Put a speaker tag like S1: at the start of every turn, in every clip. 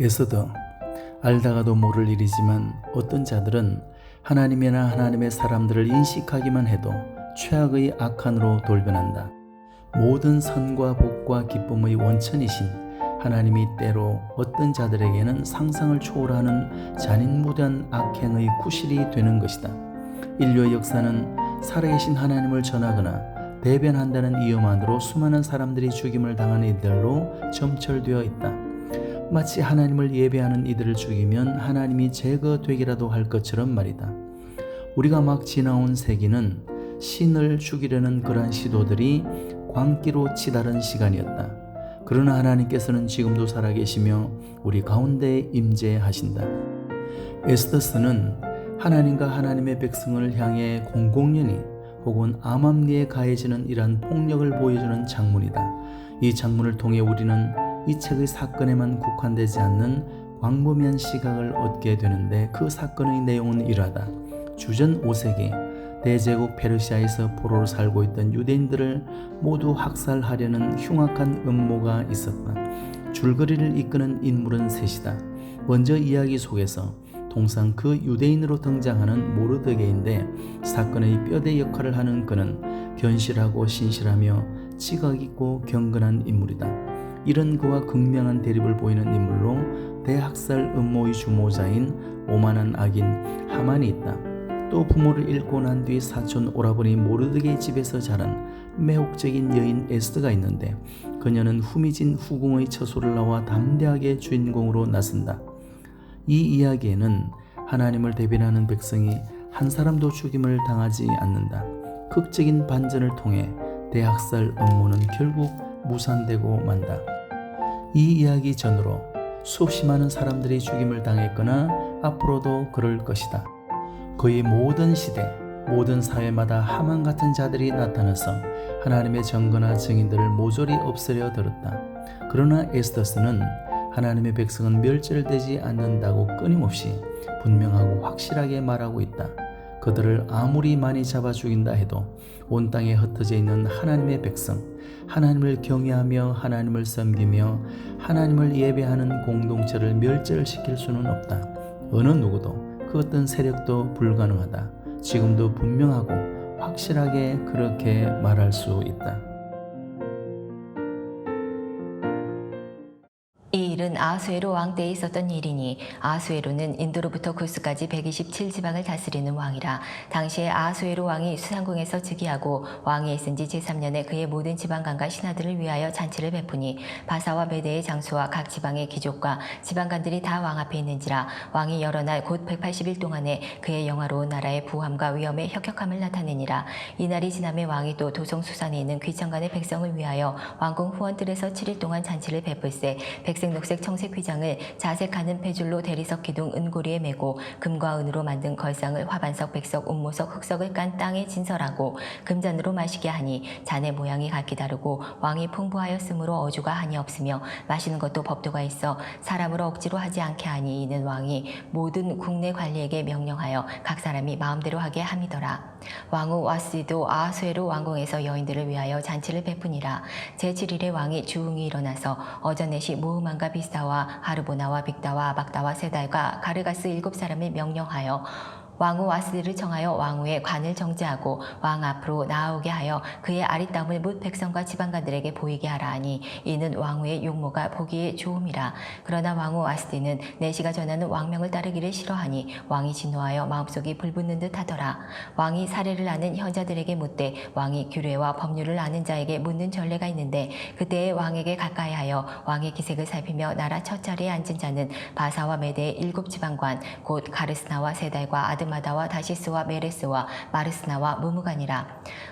S1: 에서더 알다가도 모를 일이지만 어떤 자들은 하나님이나 하나님의 사람들을 인식하기만 해도 최악의 악한으로 돌변한다. 모든 선과 복과 기쁨의 원천이신 하나님이 때로 어떤 자들에게는 상상을 초월하는 잔인무대한 악행의 구실이 되는 것이다. 인류의 역사는 살아계신 하나님을 전하거나 대변한다는 이유만으로 수많은 사람들이 죽임을 당하는 이들로 점철되어 있다. 마치 하나님을 예배하는 이들을 죽이면 하나님이 제거되기라도 할 것처럼 말이다. 우리가 막 지나온 세기는 신을 죽이려는 그러한 시도들이 광기로 치다른 시간이었다. 그러나 하나님께서는 지금도 살아계시며 우리 가운데 임재하신다. 에스더스는 하나님과 하나님의 백성을 향해 공공연히 혹은 암암리에 가해지는 이러한 폭력을 보여주는 장문이다. 이 장문을 통해 우리는 이 책의 사건에만 국한되지 않는 광범위한 시각을 얻게 되는데 그 사건의 내용은 이러하다. 주전 5세기 대제국 페르시아에서 포로로 살고 있던 유대인들을 모두 학살하려는 흉악한 음모가 있었다. 줄거리를 이끄는 인물은 셋이다. 먼저 이야기 속에서 통상 그 유대인으로 등장하는 모르드게인데 사건의 뼈대 역할을 하는 그는 견실하고 신실하며 지각 있고 경건한 인물이다. 이런 그와 극명한 대립을 보이는 인물로 대학살 음모의 주모자인 오만한 악인 하만이 있다. 또 부모를 잃고 난 뒤 사촌 오라버니 모르드게의 집에서 자란 매혹적인 여인 에스더가 있는데 그녀는 후미진 후궁의 처소를 나와 담대하게 주인공으로 나선다. 이 이야기에는 하나님을 대변하는 백성이 한 사람도 죽임을 당하지 않는다. 극적인 반전을 통해 대학살 음모는 결국 무산되고 만다. 이 이야기 전으로 수없이 많은 사람들이 죽임을 당했거나 앞으로도 그럴 것이다. 거의 모든 시대, 모든 사회마다 하만 같은 자들이 나타나서 하나님의 정거나 증인들을 모조리 없애려 들었다. 그러나 에스더스는 하나님의 백성은 멸절되지 않는다고 끊임없이 분명하고 확실하게 말하고 있다. 그들을 아무리 많이 잡아 죽인다 해도 온 땅에 흩어져 있는 하나님의 백성, 하나님을 경외하며 하나님을 섬기며 하나님을 예배하는 공동체를 멸절시킬 수는 없다. 어느 누구도 그 어떤 세력도 불가능하다. 지금도 분명하고 확실하게 그렇게 말할 수 있다.
S2: 아수에로 왕 때에 있었던 일이니 아수에로는 인도로부터 구스까지 127지방을 다스리는 왕이라 당시에 아수에로 왕이 수상궁에서 즉위하고 왕이 있은 지 제3년에 그의 모든 지방관과 신하들을 위하여 잔치를 베푸니 바사와 메대의 장수와 각 지방의 귀족과 지방관들이 다 왕 앞에 있는지라 왕이 여러 날 곧 180일 동안에 그의 영화로운 나라의 부함과 위엄의 혁혁함을 나타내니라. 이날이 지남에 왕이 또 도성수산에 있는 귀천간의 백성을 위하여 왕궁 후원들에서 7일 동안 잔치를 베풀세 백색 녹색 청색 휘장을 자색하는 배줄로 대리석 기둥 은고리에 메고 금과 은으로 만든 걸상을 화반석 백석 운모석 흑석을 깐 땅에 진설하고 금잔으로 마시게 하니 잔의 모양이 각기 다르고 왕이 풍부하였으므로 어주가 한이 없으며 마시는 것도 법도가 있어 사람으로 억지로 하지 않게 하니 이는 왕이 모든 국내 관리에게 명령하여 각 사람이 마음대로 하게 함이더라. 왕후 와스도 아수에로 왕궁에서 여인들을 위하여 잔치를 베푸니라. 제7일에 왕이 주웅이 일어나서 어저넷이 무흐만과 비 스다와 하르보나와 빅다와 아박다와 세달과 가르가스 일곱 사람을 명령하여 왕후 와스디를 청하여 왕후의 관을 정지하고 왕 앞으로 나아오게 하여 그의 아리따움을 묻 백성과 지방관들에게 보이게 하라 하니 이는 왕후의 용모가 보기에 좋음이라. 그러나 왕후 와스디는 내시가 전하는 왕명을 따르기를 싫어하니 왕이 진노하여 마음속이 불붙는 듯 하더라. 왕이 사례를 아는 현자들에게 묻되 왕이 규례와 법률을 아는 자에게 묻는 전례가 있는데 그때에 왕에게 가까이 하여 왕의 기색을 살피며 나라 첫 자리에 앉은 자는 바사와 메대의 일곱 지방관 곧 가르스나와 세달과 아 드마다와 다시스와 메레스와 마르스나와 무무간이라.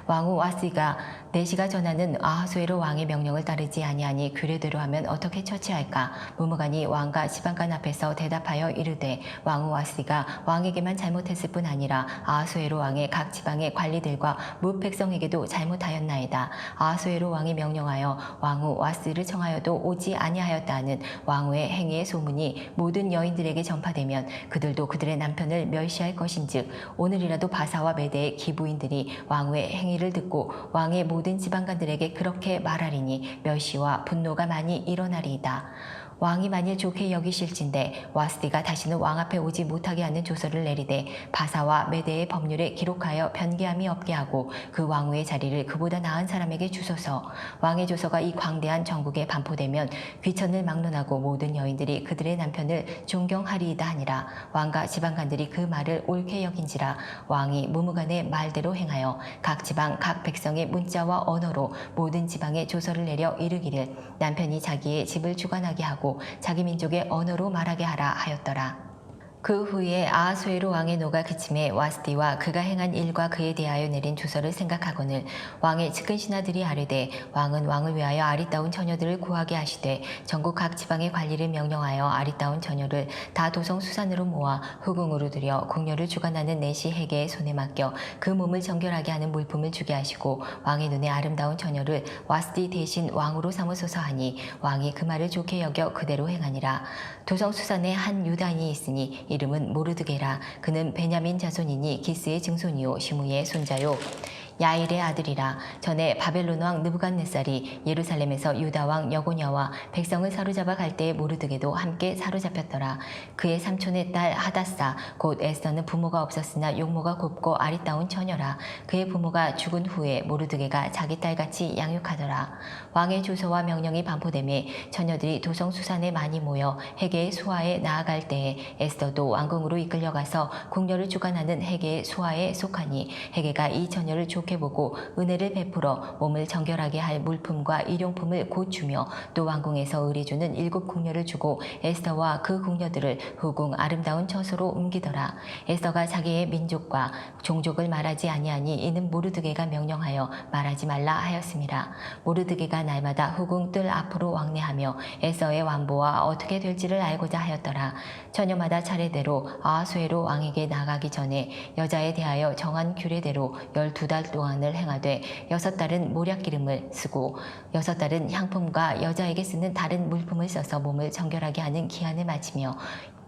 S2: 왕후 와스가 내시가 전하는 아하수에로 왕의 명령을 따르지 아니하니 규례대로 하면 어떻게 처치할까? 무무간이 왕과 지방관 앞에서 대답하여 이르되 왕후 와스가 왕에게만 잘못했을 뿐 아니라 아하수에로 왕의 각 지방의 관리들과 무 백성에게도 잘못하였나이다. 아하수에로 왕이 명령하여 왕후 와스를 청하여도 오지 아니하였다는 왕후의 행위의 소문이 모든 여인들에게 전파되면 그들도 그들의 남편을 멸시할 것 인즉 오늘이라도 바사와 메대의 기부인들이 왕후의 행위를 듣고 왕의 모든 지방관들에게 그렇게 말하리니 멸시와 분노가 많이 일어나리이다. 왕이 만일 좋게 여기실진데 와스디가 다시는 왕 앞에 오지 못하게 하는 조서를 내리되 바사와 메대의 법률에 기록하여 변개함이 없게 하고 그 왕후의 자리를 그보다 나은 사람에게 주소서. 왕의 조서가 이 광대한 전국에 반포되면 귀천을 막론하고 모든 여인들이 그들의 남편을 존경하리이다 하니라. 왕과 지방관들이 그 말을 옳게 여긴지라 왕이 무무간의 말대로 행하여 각 지방 각 백성의 문자와 언어로 모든 지방에 조서를 내려 이르기를 남편이 자기의 집을 주관하게 하고 자기 민족의 언어로 말하게 하라 하였더라. 그 후에 아하수에로 왕의 노가 그침에 와스디와 그가 행한 일과 그에 대하여 내린 주서를 생각하거늘 왕의 측근 신하들이 아뢰되 왕은 왕을 위하여 아리따운 처녀들을 구하게 하시되 전국 각 지방의 관리를 명령하여 아리따운 처녀를 다 도성 수산으로 모아 후궁으로 들여 궁녀를 주관하는 내시 해계의 손에 맡겨 그 몸을 정결하게 하는 물품을 주게 하시고 왕의 눈에 아름다운 처녀를 와스디 대신 왕으로 삼으소서 하니 왕이 그 말을 좋게 여겨 그대로 행하니라. 도성 수산에 한 유다인이 있으니 이름은 모르드게라. 그는 베냐민 자손이니 기스의 증손이요 시므의 손자요 야일의 아들이라. 전에 바벨론 왕 느부갓네살이 예루살렘에서 유다 왕 여고냐와 백성을 사로잡아 갈 때에 모르드게도 함께 사로잡혔더라. 그의 삼촌의 딸 하다사 곧 에스더는 부모가 없었으나 용모가 곱고 아리따운 처녀라. 그의 부모가 죽은 후에 모르드게가 자기 딸같이 양육하더라. 왕의 주소와 명령이 반포됨에 처녀들이 도성 수산에 많이 모여 해계의 수하에 나아갈 때에 에스더도 왕궁으로 이끌려가서 궁녀를 주관하는 해계의 수하에 속하니 해계가 이 처녀를 좋게 보고 은혜를 베풀어 몸을 정결하게 할 물품과 일용품을 곧 주며 또 왕궁에서 의뢰주는 일곱 궁녀를 주고 에스더와 그 궁녀들을 후궁 아름다운 처소로 옮기더라 에스더가 자기의 민족과 종족을 말하지 아니하니 이는 모르드게가 명령하여 말하지 말라 하였습니다 모르드게가 날마다 후궁 뜰 앞으로 왕래하며 에서의 완보와 어떻게 될지를 알고자 하였더라. 처녀마다 차례대로 아하수에로 왕에게 나가기 전에 여자에 대하여 정한 규례대로 열두 달 동안을 행하되 여섯 달은 모략 기름을 쓰고 여섯 달은 향품과 여자에게 쓰는 다른 물품을 써서 몸을 정결하게 하는 기한을 마치며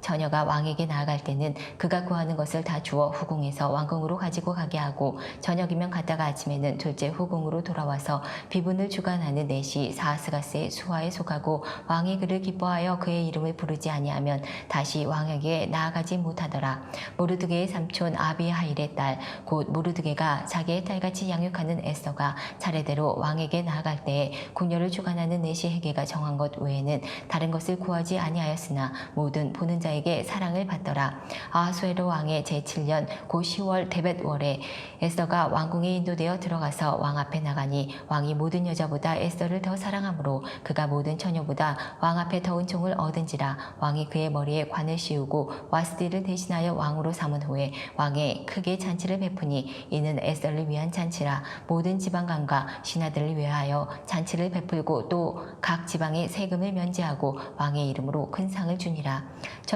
S2: 처녀가 왕에게 나아갈 때는 그가 구하는 것을 다 주어 후궁에서 왕궁으로 가지고 가게 하고 저녁이면 갔다가 아침에는 둘째 후궁으로 돌아와서 비분을 주관하는 넷이 사스가스의 수하에 속하고 왕이 그를 기뻐하여 그의 이름을 부르지 아니하면 다시 왕에게 나아가지 못하더라. 모르드게의 삼촌 아비하일의 딸 곧 모르드게가 자기의 딸같이 양육하는 에스더가 차례대로 왕에게 나아갈 때에 궁녀를 주관하는 넷이 해계가 정한 것 외에는 다른 것을 구하지 아니하였으나 모든 보는 자 에게 사랑을 받더라. 아하수에로 왕의 제7년 고 10월 데벳월에 에스더가 왕궁에 인도되어 들어가서 왕 앞에 나가니 왕이 모든 여자보다 에스더를 더 사랑하므로 그가 모든 처녀보다 왕 앞에 더 은총을 얻은지라 왕이 그의 머리에 관을 씌우고 와스디를 대신하여 왕으로 삼은 후에 왕의 크게 잔치를 베푸니 이는 에스더를 위한 잔치라 모든 지방관과 신하들을 위하여 잔치를 베풀고 또 각 지방의 세금을 면제하고 왕의 이름으로 큰 상을 주니라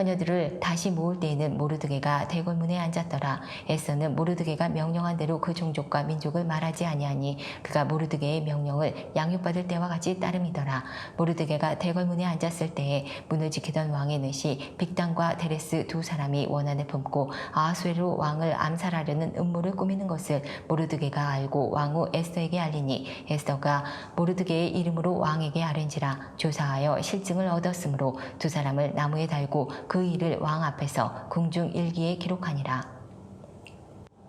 S2: 처녀들을 다시 모을 때에는 모르드게가 대궐문에 앉았더라. 에스더는 모르드게가 명령한 대로 그 종족과 민족을 말하지 아니하니 그가 모르드게의 명령을 양육받을 때와 같이 따름이더라. 모르드게가 대궐문에 앉았을 때에 문을 지키던 왕의 넷이 빅단과 데레스 두 사람이 원한을 품고 아하수에로 왕을 암살하려는 음모를 꾸미는 것을 모르드게가 알고 왕후 에스더에게 알리니 에스더가 모르드게의 이름으로 왕에게 아른지라 조사하여 실증을 얻었으므로 두 사람을 나무에 달고 그 일을 왕 앞에서 궁중 일기에 기록하니라.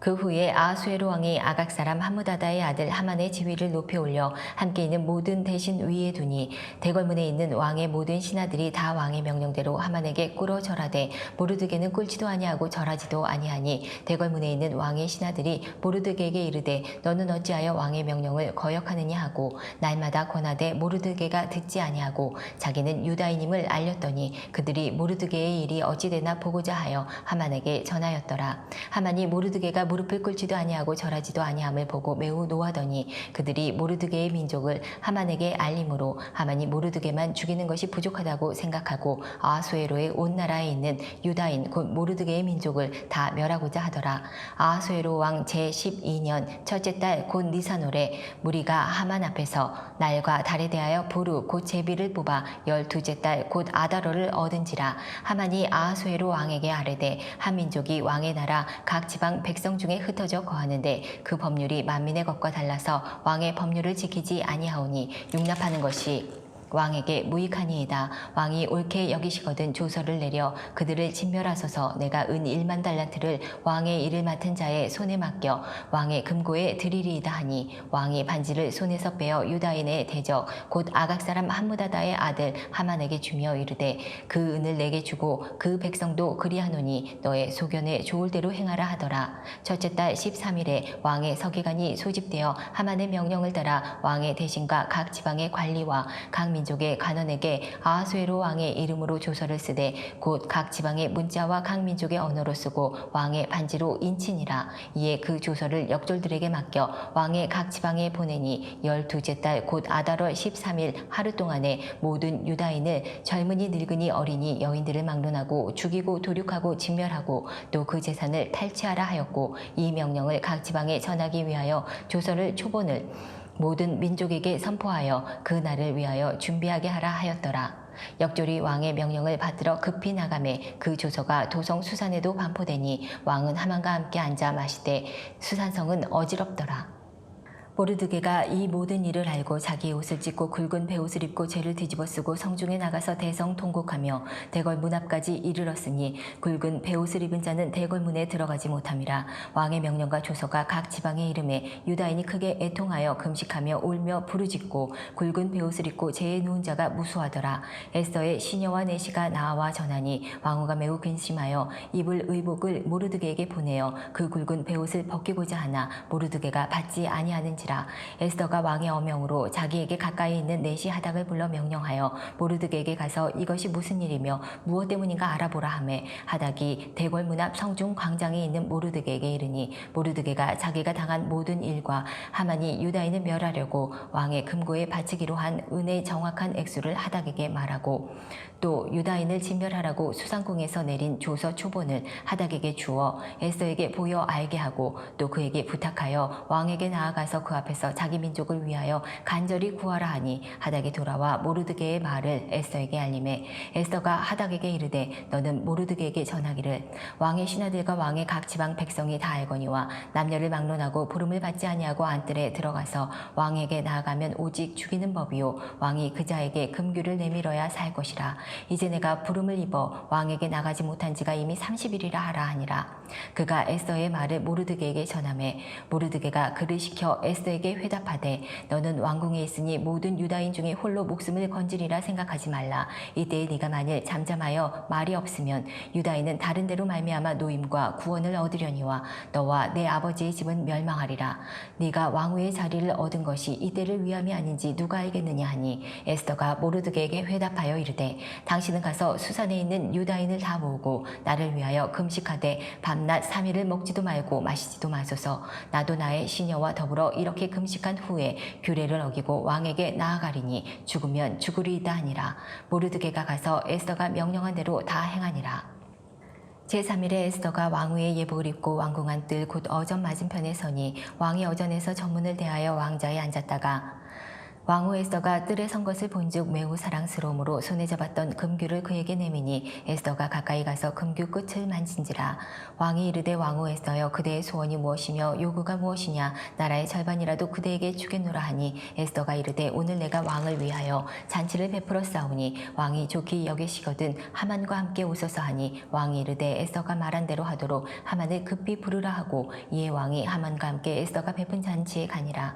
S2: 그 후에 아하수에로 왕이 아각 사람 하무다다의 아들 하만의 지위를 높여 올려 함께 있는 모든 대신 위에 두니 대궐문에 있는 왕의 모든 신하들이 다 왕의 명령대로 하만에게 꿇어 절하되 모르드게는 꿇지도 아니하고 절하지도 아니하니 대궐문에 있는 왕의 신하들이 모르드게에게 이르되 너는 어찌하여 왕의 명령을 거역하느냐 하고 날마다 권하되 모르드게가 듣지 아니하고 자기는 유다인임을 알렸더니 그들이 모르드게의 일이 어찌되나 보고자 하여 하만에게 전하였더라. 하만이 모르드게가 무릎을 꿇지도 아니하고 절하지도 아니함을 보고 매우 노하더니 그들이 모르드게의 민족을 하만에게 알림으로 하만이 모르드게만 죽이는 것이 부족하다고 생각하고 아하수에로의 온 나라에 있는 유다인 곧 모르드게의 민족을 다 멸하고자 하더라. 아하수에로 왕 제12년 첫째 달 곧 니사노래 무리가 하만 앞에서 날과 달에 대하여 부르 곧 제비를 뽑아 열두째 달 곧 아다로를 얻은지라. 하만이 아하수에로 왕에게 아뢰되 한 민족이 왕의 나라 각 지방 백성 중에 흩어져 거하는데 그 법률이 만민의 것과 달라서 왕의 법률을 지키지 아니하오니 용납하는 것이 왕에게 무익하니이다. 왕이 옳게 여기시거든 조서를 내려 그들을 진멸하소서 내가 은 1만 달란트를 왕의 일을 맡은 자의 손에 맡겨 왕의 금고에 드리리이다 하니 왕이 반지를 손에서 빼어 유다인의 대적 곧 아각 사람 함무다다의 아들 하만에게 주며 이르되 그 은을 내게 주고 그 백성도 그리하노니 너의 소견에 좋을 대로 행하라 하더라. 첫째 달 13일에 왕의 서기관이 소집되어 하만의 명령을 따라 왕의 대신과 각 지방의 관리와 각 민 족의 관원에게 아하수에로 왕의 이름으로 조서를 쓰되 곧 각 지방의 문자와 각 민족의 언어로 쓰고 왕의 반지로 인친이라. 이에 그 조서를 역졸들에게 맡겨 왕의 각 지방에 보내니 열두째 달 곧 아달월 13일 하루 동안에 모든 유다인을 젊은이 늙은이 어린이 여인들을 막론하고 죽이고 도륙하고 진멸하고 또 그 재산을 탈취하라 하였고 이 명령을 각 지방에 전하기 위하여 조서를 초본을 모든 민족에게 선포하여 그 날을 위하여 준비하게 하라 하였더라. 역졸이 왕의 명령을 받들어 급히 나가매 그 조서가 도성 수산에도 반포되니 왕은 하만과 함께 앉아 마시되 수산성은 어지럽더라. 모르드게가 이 모든 일을 알고 자기의 옷을 찢고 굵은 베옷을 입고 죄를 뒤집어 쓰고 성중에 나가서 대성 통곡하며 대궐 문 앞까지 이르렀으니 굵은 베옷을 입은 자는 대궐 문에 들어가지 못함이라. 왕의 명령과 조서가 각 지방의 이름에 유다인이 크게 애통하여 금식하며 울며 부르짖고 굵은 베옷을 입고 죄에 누운 자가 무수하더라. 에스더의 시녀와 내시가 나와 전하니 왕후가 매우 근심하여 입을 의복을 모르드게에게 보내어 그 굵은 베옷을 벗기고자 하나 모르드게가 받지 아니하는지 라 에스더가 왕의 어명으로 자기에게 가까이 있는 내시 하닥을 불러 명령하여 모르드게에게 가서 이것이 무슨 일이며 무엇 때문인가 알아보라 하매 하닥이 대궐 문 앞 성중 광장에 있는 모르드게에게 이르니 모르드게가 자기가 당한 모든 일과 하만이 유다인을 멸하려고 왕의 금고에 바치기로 한 은의 정확한 액수를 하닥에게 말하고 또 유다인을 진멸하라고 수상궁에서 내린 조서 초본을 하닥에게 주어 에스더에게 보여 알게 하고 또 그에게 부탁하여 왕에게 나아가서 그 앞에서 자기 민족을 위하여 간절히 구하라 하니 하닥이 돌아와 모르드게의 말을 에스더에게 알림해 에스더가 하닥에게 이르되 너는 모르드게에게 전하기를 왕의 신하들과 왕의 각 지방 백성이 다 알거니와 남녀를 막론하고 부름을 받지 아니하고 안뜰에 들어가서 왕에게 나아가면 오직 죽이는 법이요 왕이 그자에게 금규를 내밀어야 살 것이라. 이제 내가 부름을 입어 왕에게 나가지 못한 지가 이미 30일이라 하라 하니라. 그가 에스더의 말을 모르드게에게 전함해 모르드게가 그를 시켜 에스 더에게 회답하되 너는 왕궁에 있으니 모든 유다인 중에 홀로 목숨을 건지리라 생각하지 말라. 이때에 네가 만일 잠잠하여 말이 없으면 유다인은 다른 데로 말미암아 노임과 구원을 얻으려니와 너와 내 아버지의 집은 멸망하리라. 네가 왕후의 자리를 얻은 것이 이때를 위함이 아닌지 누가 알겠느냐 하니 에스더가 모르드게에게 회답하여 이르되 당신은 가서 수산에 있는 유다인을 다 모으고 나를 위하여 금식하되 밤낮 삼일을 먹지도 말고 마시지도 마소서. 나도 나의 시녀와 더불어 이렇게 금식한 후에 규례를 어기고 왕에게 나아가리니 죽으면 죽으리이다 하니라. 모르드게가 가서 에스더가 명령한 대로 다 행하니라. 제3일에 에스더가 왕후의 예복을 입고 왕궁 안뜰 곧 어전 맞은편에 서니 왕이 어전에서 전문을 대하여 왕자에 앉았다가 왕후 에스더가 뜰에 선 것을 본즉 매우 사랑스러움으로 손에 잡았던 금규를 그에게 내미니 에스더가 가까이 가서 금규 끝을 만진지라 왕이 이르되 왕후 에스더여 그대의 소원이 무엇이며 요구가 무엇이냐 나라의 절반이라도 그대에게 주겠노라 하니 에스더가 이르되 오늘 내가 왕을 위하여 잔치를 베풀어 싸우니 왕이 좋게 여기시거든 하만과 함께 오소서 하니 왕이 이르되 에스더가 말한 대로 하도록 하만을 급히 부르라 하고 이에 왕이 하만과 함께 에스더가 베푼 잔치에 가니라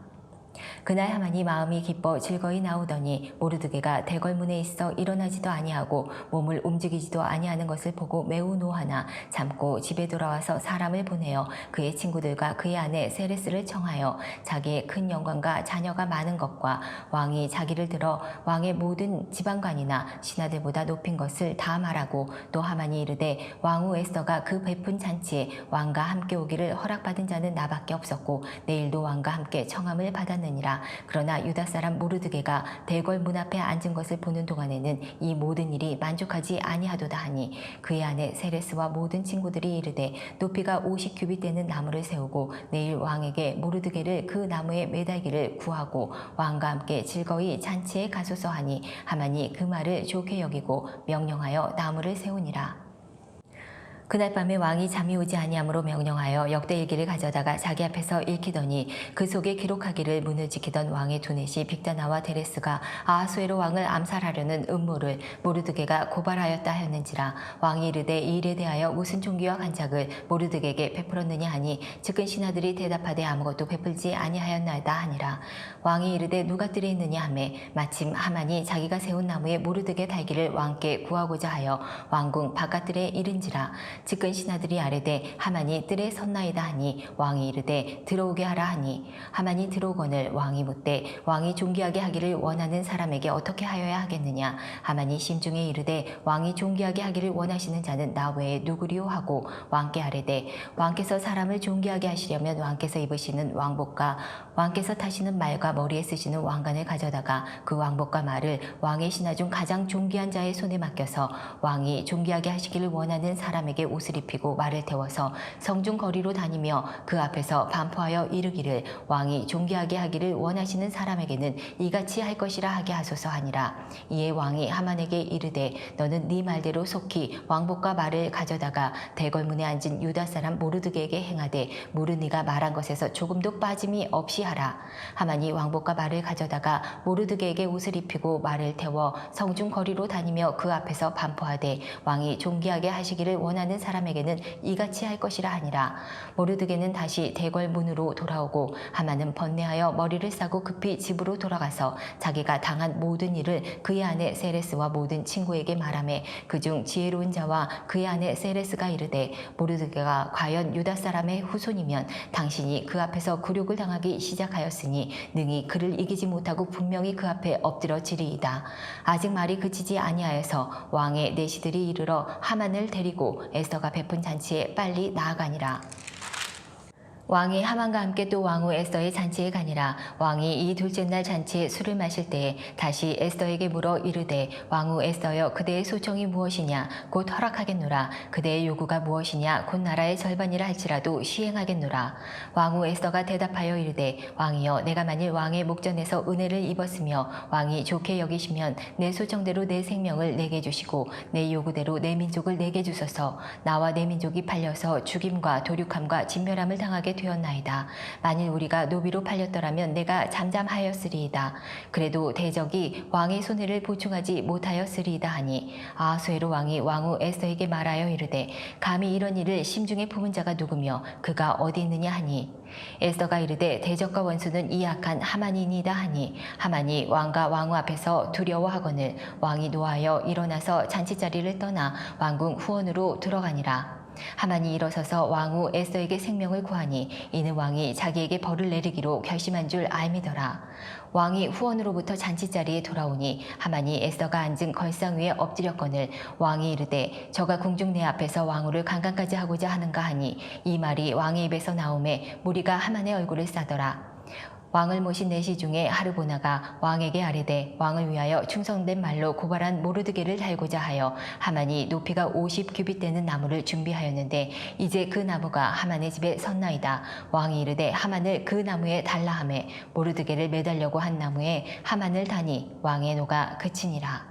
S2: 그날 하만이 마음이 기뻐 즐거이 나오더니 모르드게가 대궐문에 있어 일어나지도 아니하고 몸을 움직이지도 아니하는 것을 보고 매우 노하나 참고 집에 돌아와서 사람을 보내어 그의 친구들과 그의 아내 세레스를 청하여 자기의 큰 영광과 자녀가 많은 것과 왕이 자기를 들어 왕의 모든 지방관이나 신하들보다 높인 것을 다 말하고 또 하만이 이르되 왕후 에스더가 그 베푼 잔치에 왕과 함께 오기를 허락받은 자는 나밖에 없었고 내일도 왕과 함께 청함을 받았느니 라 있었느니라 그러나 유다 사람 모르드게가 대궐 문 앞에 앉은 것을 보는 동안에는 이 모든 일이 만족하지 아니하도다 하니 그의 아내 세레스와 모든 친구들이 이르되 높이가 50규빗 되는 나무를 세우고 내일 왕에게 모르드게를 그 나무에 매달기를 구하고 왕과 함께 즐거이 잔치에 가소서 하니 하만이 그 말을 좋게 여기고 명령하여 나무를 세우니라. 그날 밤에 왕이 잠이 오지 아니함으로 명령하여 역대일기를 가져다가 자기 앞에서 읽히더니 그 속에 기록하기를 문을 지키던 왕의 두 넷이 빅다나와 데레스가 아하수에로 왕을 암살하려는 음모를 모르드게가 고발하였다 하였는지라 왕이 이르되 이 일에 대하여 무슨 종기와 간작을 모르드게에게 베풀었느냐 하니 측근 신하들이 대답하되 아무것도 베풀지 아니하였나이다 하니라. 왕이 이르되 누가 뜰에 있느냐 하매 마침 하만이 자기가 세운 나무에 모르드게 달기를 왕께 구하고자 하여 왕궁 바깥들에 이른지라 측근 신하들이 아뢰되 하만이 뜰에 섰나이다 하니 왕이 이르되 들어오게 하라 하니. 하만이 들어오거늘 왕이 묻되 왕이 존귀하게 하기를 원하는 사람에게 어떻게 하여야 하겠느냐. 하만이 심중에 이르되 왕이 존귀하게 하기를 원하시는 자는 나 외에 누구리요 하고 왕께 아뢰되 왕께서 사람을 존귀하게 하시려면 왕께서 입으시는 왕복과 왕께서 타시는 말과 머리에 쓰시는 왕관을 가져다가 그 왕복과 말을 왕의 신하 중 가장 존귀한 자의 손에 맡겨서 왕이 존귀하게 하시기를 원하는 사람에게 옷을 입히고 말을 태워서 성중 거리로 다니며 그 앞에서 반포하여 이르기를 왕이 존귀하게 하기를 원하시는 사람에게는 이같이 할 것이라 하게 하소서 하니라. 이에 왕이 하만에게 이르되 너는 네 말대로 속히 왕복과 말을 가져다가 대궐문에 앉은 유다 사람 모르드게에게 행하되 모르니가 말한 것에서 조금도 빠짐이 없이 하라. 하만이 왕복과 말을 가져다가 모르드게에게 옷을 입히고 말을 태워 성중 거리로 다니며 그 앞에서 반포하되 왕이 존귀하게 하시기를 원하는 사람에게는 이같이 할 것이라 하니라 모르드게는 다시 대궐 문으로 돌아오고 하만은 번뇌하여 머리를 싸고 급히 집으로 돌아가서 자기가 당한 모든 일을 그의 아내 세레스와 모든 친구에게 말하매 그중 지혜로운 자와 그의 아내 세레스가 이르되 모르드게가 과연 유다 사람의 후손이면 당신이 그 앞에서 굴욕을 당하기 시작하였으니 능히 그를 이기지 못하고 분명히 그 앞에 엎드러지리이다. 아직 말이 그치지 아니하여서 왕의 내시들이 이르러 하만을 데리고 에스더가 베푼 잔치에 빨리 나아가니라. 왕이 하만과 함께 또 왕후 에스더의 잔치에 가니라. 왕이 이 둘째 날 잔치에 술을 마실 때에 다시 에스더에게 물어 이르되 왕후 에스더여 그대의 소청이 무엇이냐? 곧 허락하겠노라. 그대의 요구가 무엇이냐? 곧 나라의 절반이라 할지라도 시행하겠노라. 왕후 에스더가 대답하여 이르되 왕이여 내가 만일 왕의 목전에서 은혜를 입었으며 왕이 좋게 여기시면 내 소청대로 내 생명을 내게 주시고 내 요구대로 내 민족을 내게 주소서. 나와 내 민족이 팔려서 죽임과 도륙함과 진멸함을 당하게 되었나이다. 만일 우리가 노비로 팔렸더라면 내가 잠잠하였으리이다. 그래도 대적이 왕의 손해를 보충하지 못하였으리이다 하니 아하수에로 왕이 왕후 에스더에게 말하여 이르되 감히 이런 일을 심중에 품은 자가 누구며 그가 어디 있느냐 하니 에스더가 이르되 대적과 원수는 이 악한 하만이니이다 하니 하만이 왕과 왕후 앞에서 두려워하거늘 왕이 노하여 일어나서 잔치 자리를 떠나 왕궁 후원으로 들어가니라. 하만이 일어서서 왕후 에스더에게 생명을 구하니 이는 왕이 자기에게 벌을 내리기로 결심한 줄 알미더라. 왕이 후원으로부터 잔치자리에 돌아오니 하만이 에스더가 앉은 걸상 위에 엎드렸거늘 왕이 이르되 저가 궁중 내 앞에서 왕후를 강간까지 하고자 하는가 하니 이 말이 왕의 입에서 나오매 무리가 하만의 얼굴을 싸더라. 왕을 모신 내시 중에 하르보나가 왕에게 아뢰되 왕을 위하여 충성된 말로 고발한 모르드게를 달고자 하여 하만이 높이가 50 규빗 되는 나무를 준비하였는데 이제 그 나무가 하만의 집에 섰나이다. 왕이 이르되 하만을 그 나무에 달라 하매 모르드게를 매달려고 한 나무에 하만을 다니 왕의 노가 그치니라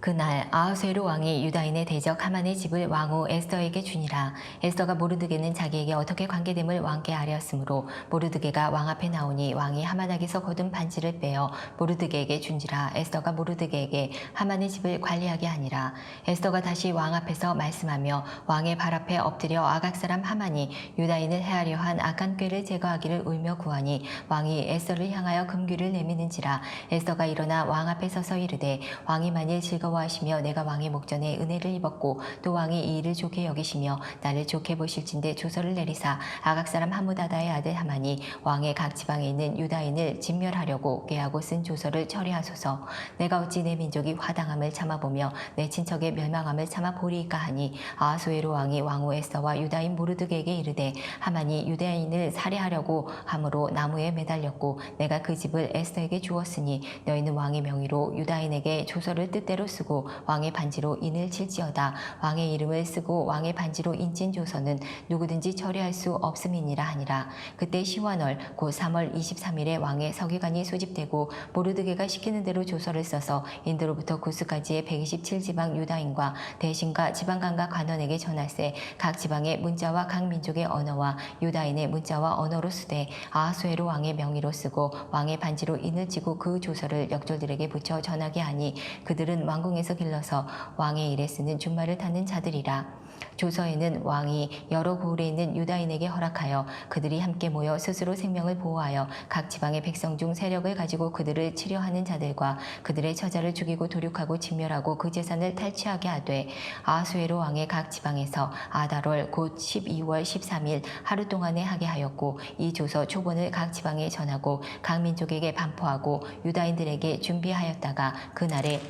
S2: 그날 아하수에로 왕이 유다인의 대적 하만의 집을 왕후 에스더에게 주니라. 에스더가 모르드게는 자기에게 어떻게 관계됨을 왕께 아뢰었으므로 모르드게가 왕 앞에 나오니 왕이 하만에게서 거둔 반지를 빼어 모르드게에게 준지라. 에스더가 모르드게에게 하만의 집을 관리하게 하니라. 에스더가 다시 왕 앞에서 말씀하며 왕의 발 앞에 엎드려 아각 사람 하만이 유다인을 해하려 한 악한 꾀를 제거하기를 울며 구하니 왕이 에스더를 향하여 금귀를 내미는지라. 에스더가 일어나 왕 앞에 서서 이르되 왕이 만일 즐거 즐거워하시며 내가 왕의 목전에 은혜를 입었고 또 왕이 이 일을 좋게 여기시며 나를 좋게 보실진대 조서를 내리사 아각 사람 하무다다의 아들 하만이 왕의 각 지방에 있는 유다인을 진멸하려고 꾀하고 쓴 조서를 처리하소서. 내가 어찌 내 민족이 화당함을 참아보며 내 친척의 멸망함을 참아보리이까 하니 아하수에로 왕이 왕후 에스더와 유다인 모르드게에게 이르되 하만이 유다인을 살해하려고 함으로 나무에 매달렸고 내가 그 집을 에스더에게 주었으니 너희는 왕의 명의로 유다인에게 조서를 뜻대로 쓰고 왕의 반지로 인을 칠지어다. 왕의 이름을 쓰고 왕의 반지로 인친 조서는 누구든지 처리할 수 없음이니라 하니라. 그때 시완월 곧 3월 23일에 왕의 서기관이 소집되고 모르드게가 시키는 대로 조서를 써서 인도로부터 구스까지의 127지방 유다인과 대신과 지방관과 관원에게 전할세 각 지방의 문자와 각 민족의 언어와 유다인의 문자와 언어로 쓰되 아하수에로 왕의 명의로 쓰고 왕의 반지로 인을 치고 그 조서를 역졸들에게 붙여 전하게 하니 그들은 왕 궁에서 길러서 왕의 일에 쓰는 준말을 타는 자들이라. 조서에는 왕이 여러 고을에 있는 유다인에게 허락하여 그들이 함께 모여 스스로 생명을 보호하여 각 지방의 백성 중 세력을 가지고 그들을 치려하는 자들과 그들의 처자를 죽이고 도륙하고 진멸하고 그 재산을 탈취하게 하되 아수에로 왕의 각 지방에서 아달월 곧 12월 13일 하루 동안에 하게 하였고 이 조서 초본을 각 지방에 전하고 각 민족에게 반포하고 유다인들에게 준비하였다가 그날에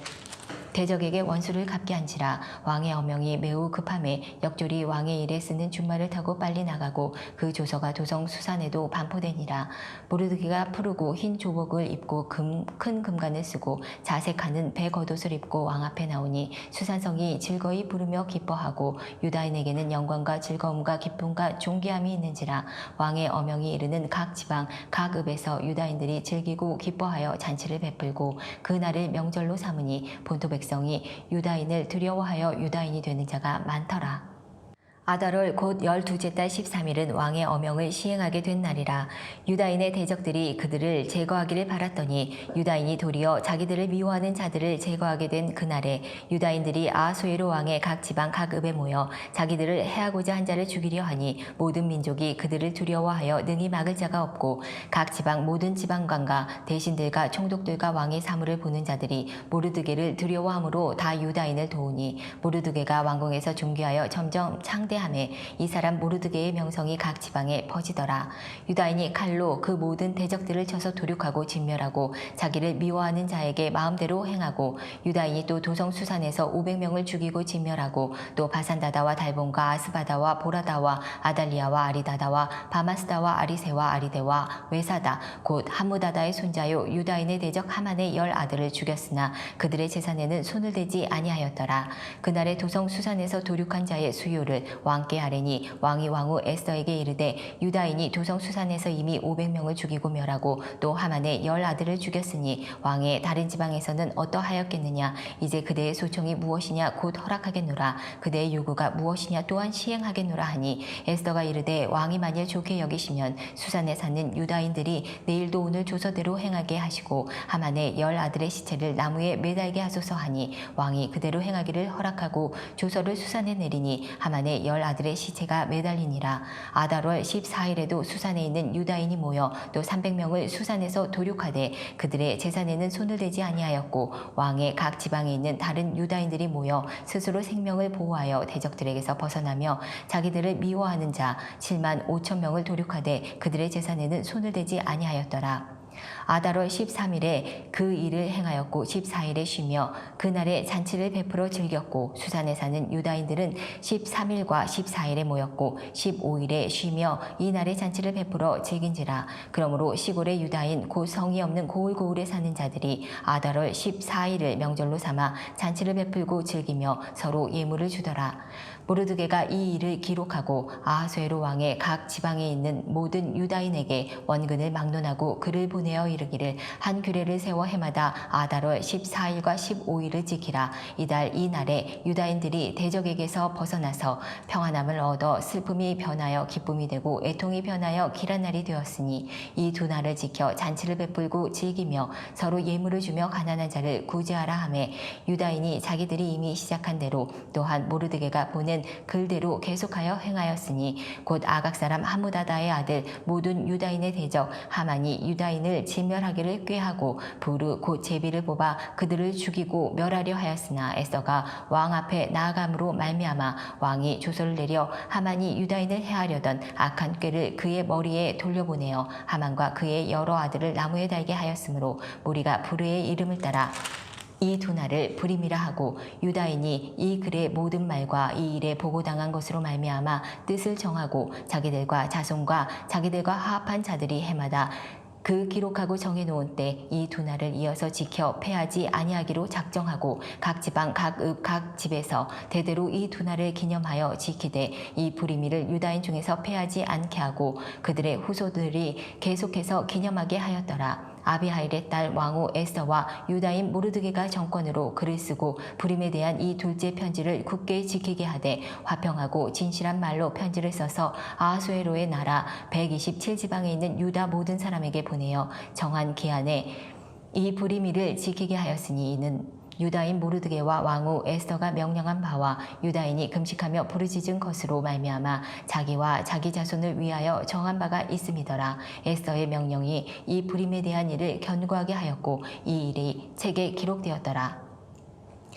S2: 대적에게 원수를 갚게 한지라 왕의 어명이 매우 급함에 역졸이 왕의 일에 쓰는 준말을 타고 빨리 나가고 그 조서가 도성 수산에도 반포되니라. 모르드기가 푸르고 흰 조복을 입고 금, 큰 금관을 쓰고 자색하는 배 겉옷을 입고 왕 앞에 나오니 수산성이 즐거이 부르며 기뻐하고 유다인에게는 영광과 즐거움과 기쁨과 존귀함이 있는지라 왕의 어명이 이르는 각 지방 각 읍에서 유다인들이 즐기고 기뻐하여 잔치를 베풀고 그 날을 명절로 삼으니 본토 백성이 유다인을 두려워하여 유다인이 되는 자가 많더라. 아달월 곧 열두째 달 13일은 왕의 어명을 시행하게 된 날이라 유다인의 대적들이 그들을 제거하기를 바랐더니 유다인이 도리어 자기들을 미워하는 자들을 제거하게 된 그날에 유다인들이 아소에로 왕의 각 지방 각 읍에 모여 자기들을 해하고자 한 자를 죽이려 하니 모든 민족이 그들을 두려워하여 능히 막을 자가 없고 각 지방 모든 지방관과 대신들과 총독들과 왕의 사물을 보는 자들이 모르드게를 두려워함으로 다 유다인을 도우니 모르드게가 왕궁에서 존귀하여 점점 창대 함에 이 사람 모르드게의 명성이 각 지방에 퍼지더라. 유다인이 칼로 그 모든 대적들을 쳐서 도륙하고 진멸하고 자기를 미워하는 자에게 마음대로 행하고 유다인이 또 도성 수산에서 500명을 죽이고 진멸하고 또 바산다다와 달본과 아스바다와 보라다와 아달리아와 아리다다와 바마스다와 아리세와 아리데와 외사다 곧 하무다다의 손자요 유다인의 대적 하만의 열 아들을 죽였으나 그들의 재산에는 손을 대지 아니하였더라. 그날의 도성 수산에서 도륙한 자의 수요를 왕께 하래니 왕이 왕후 에스더에게 이르되 유다인이 도성 수산에서 이미 500명을 죽이고 멸하고 또 하만의 열 아들을 죽였으니 왕의 다른 지방에서는 어떠하였겠느냐? 이제 그대의 소총이 무엇이냐? 곧 허락하겠노라. 그대의 요구가 무엇이냐? 또한 시행하겠노라 하니 에스더가 이르되 왕이 만일 좋게 여기시면 수산에 사는 유다인들이 내일도 오늘 조서대로 행하게 하시고 하만의 열 아들의 시체를 나무에 매달게 하소서 하니 왕이 그대로 행하기를 허락하고 조서를 수산에 내리니 하만의 열 아들의 시체가 매달리니라 아달월 14일에도 수산에 있는 유다인이 모여 또 300명을 수산에서 도륙하되 그들의 재산에는 손을 대지 아니하였고 왕의 각 지방에 있는 다른 유다인들이 모여 스스로 생명을 보호하여 대적들에게서 벗어나며 자기들을 미워하는 자 7만 5천 명을 도륙하되 그들의 재산에는 손을 대지 아니하였더라. 아달월 13일에 그 일을 행하였고 14일에 쉬며 그날에 잔치를 베풀어 즐겼고 수산에 사는 유다인들은 13일과 14일에 모였고 15일에 쉬며 이날에 잔치를 베풀어 즐긴지라. 그러므로 시골의 유다인 곧 성이 없는 고을고을에 사는 자들이 아달월 14일을 명절로 삼아 잔치를 베풀고 즐기며 서로 예물을 주더라. 모르드게가 이 일을 기록하고 아하수에로 왕의 각 지방에 있는 모든 유다인에게 원근을 막론하고 글을 보내어 이르기를 한 규례를 세워 해마다 아달월 14일과 15일을 지키라. 이달 이날에 유다인들이 대적에게서 벗어나서 평안함을 얻어 슬픔이 변하여 기쁨이 되고 애통이 변하여 길한 날이 되었으니 이 두 날을 지켜 잔치를 베풀고 즐기며 서로 예물을 주며 가난한 자를 구제하라 하매 유다인이 자기들이 이미 시작한 대로 또한 모르드게가 보낸 글대로 계속하여 행하였으니 곧 아각 사람 하무다다의 아들 모든 유다인의 대적 하만이 유다인을 진멸하기를 꾀하고 부르 곧 제비를 뽑아 그들을 죽이고 멸하려 하였으나 에서가 왕 앞에 나아감으로 말미암아 왕이 조서를 내려 하만이 유다인을 해하려던 악한 꾀를 그의 머리에 돌려보내어 하만과 그의 여러 아들을 나무에 달게 하였으므로 무리가 부르의 이름을 따라 이두 날을 불임이라 하고 유다인이 이 글의 모든 말과 이 일에 보고당한 것으로 말미암아 뜻을 정하고 자기들과 자손과 자기들과 화합한 자들이 해마다 그 기록하고 정해놓은 때 이 두 날을 이어서 지켜 패하지 아니하기로 작정하고 각 지방 각 읍 각 집에서 대대로 이 두 날을 기념하여 지키되 이 불임이를 유다인 중에서 패하지 않게 하고 그들의 후손들이 계속해서 기념하게 하였더라. 아비하일의 딸 왕후 에스더와 유다인 모르드게가 정권으로 글을 쓰고 불임에 대한 이 둘째 편지를 굳게 지키게 하되 화평하고 진실한 말로 편지를 써서 아하수에로의 나라 127지방에 있는 유다 모든 사람에게 보내어 정한 기한에 이 불임이를 지키게 하였으니 이는 유다인 모르드게와 왕후 에스더가 명령한 바와 유다인이 금식하며 부르짖은 것으로 말미암아 자기와 자기 자손을 위하여 정한 바가 있음이더라. 에스더의 명령이 이 불임에 대한 일을 견고하게 하였고 이 일이 책에 기록되었더라